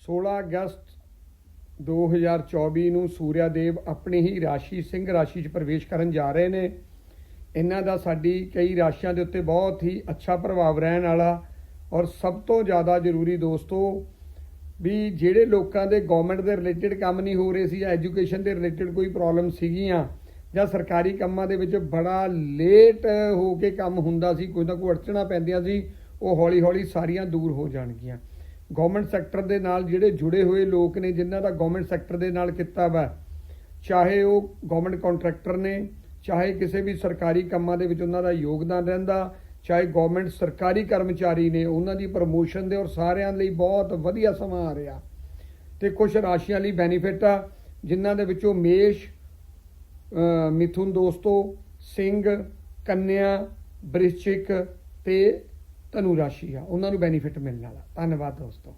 16 ਅਗਸਤ 2024 ਨੂੰ ਸੂਰਿਆ ਦੇਵ ਆਪਣੀ ਹੀ ਰਾਸ਼ੀ, ਸਿੰਘ ਰਾਸ਼ੀ 'ਚ ਪ੍ਰਵੇਸ਼ ਕਰਨ ਜਾ ਰਹੇ ਨੇ। ਇਹਨਾਂ ਦਾ ਸਾਡੀ ਕਈ ਰਾਸ਼ੀਆਂ ਦੇ ਉੱਤੇ ਬਹੁਤ ਹੀ ਅੱਛਾ ਪ੍ਰਭਾਵ ਰਹਿਣ ਵਾਲਾ ਔਰ ਸਭ ਤੋਂ ਜ਼ਿਆਦਾ ਜ਼ਰੂਰੀ ਦੋਸਤੋ ਵੀ ਜਿਹੜੇ ਲੋਕਾਂ ਦੇ ਗਵਰਨਮੈਂਟ ਦੇ ਰਿਲੇਟਡ ਕੰਮ ਨਹੀਂ ਹੋ ਰਹੇ ਸੀ ਜਾਂ ਐਜੂਕੇਸ਼ਨ ਦੇ ਰਿਲੇਟਡ ਕੋਈ ਪ੍ਰੋਬਲਮ ਸੀਗੀਆਂ ਜਾਂ ਸਰਕਾਰੀ ਕੰਮਾਂ ਦੇ ਵਿੱਚ ਬੜਾ ਲੇਟ ਹੋ ਕੇ ਕੰਮ ਹੁੰਦਾ ਸੀ, ਕੋਈ ਨਾ ਕੋਈ ਅੜਚਣਾ ਪੈਂਦੀਆਂ ਸੀ, ਉਹ ਹੌਲੀ-ਹੌਲੀ ਸਾਰੀਆਂ ਦੂਰ ਹੋ ਜਾਣਗੀਆਂ। ਗਵਰਨਮੈਂਟ ਸੈਕਟਰ ਦੇ ਨਾਲ ਜਿਹੜੇ ਜੁੜੇ ਹੋਏ ਲੋਕ ਨੇ, ਜਿਨ੍ਹਾਂ ਦਾ ਗਵਰਨਮੈਂਟ ਸੈਕਟਰ ਦੇ ਨਾਲ ਕੀਤਾ ਵਾ, ਚਾਹੇ ਉਹ ਗਵਰਨਮੈਂਟ ਕੰਟਰੈਕਟਰ ਨੇ, ਚਾਹੇ ਕਿਸੇ ਵੀ ਸਰਕਾਰੀ ਕੰਮਾਂ ਦੇ ਵਿੱਚ ਉਹਨਾਂ ਦਾ ਯੋਗਦਾਨ ਰਹਿੰਦਾ, ਚਾਹੇ ਗਵਰਨਮੈਂਟ ਸਰਕਾਰੀ ਕਰਮਚਾਰੀ ਨੇ, ਉਹਨਾਂ ਦੀ ਪ੍ਰਮੋਸ਼ਨ ਦੇ ਔਰ ਸਾਰਿਆਂ ਲਈ ਬਹੁਤ ਵਧੀਆ ਸਮਾਂ ਆ ਰਿਹਾ। ਤੇ ਕੁਝ ਰਾਸ਼ੀਆਂ ਲਈ ਬੈਨੀਫਿਟ ਆ, ਜਿਨ੍ਹਾਂ ਦੇ ਵਿੱਚੋਂ ਮੇਸ਼ ਮਿਥੁਨ ਦੋਸਤੋ, ਸਿੰਘ, ਕੰਨਿਆ, ਬ੍ਰਿਸ਼ਚਿਕ ਤੇ ਧਨੂ ਰਾਸ਼ੀ ਆ ਉਹਨਾਂ ਨੂੰ ਬੈਨੀਫਿਟ ਮਿਲਣ ਵਾਲਾ। ਧੰਨਵਾਦ ਦੋਸਤੋ।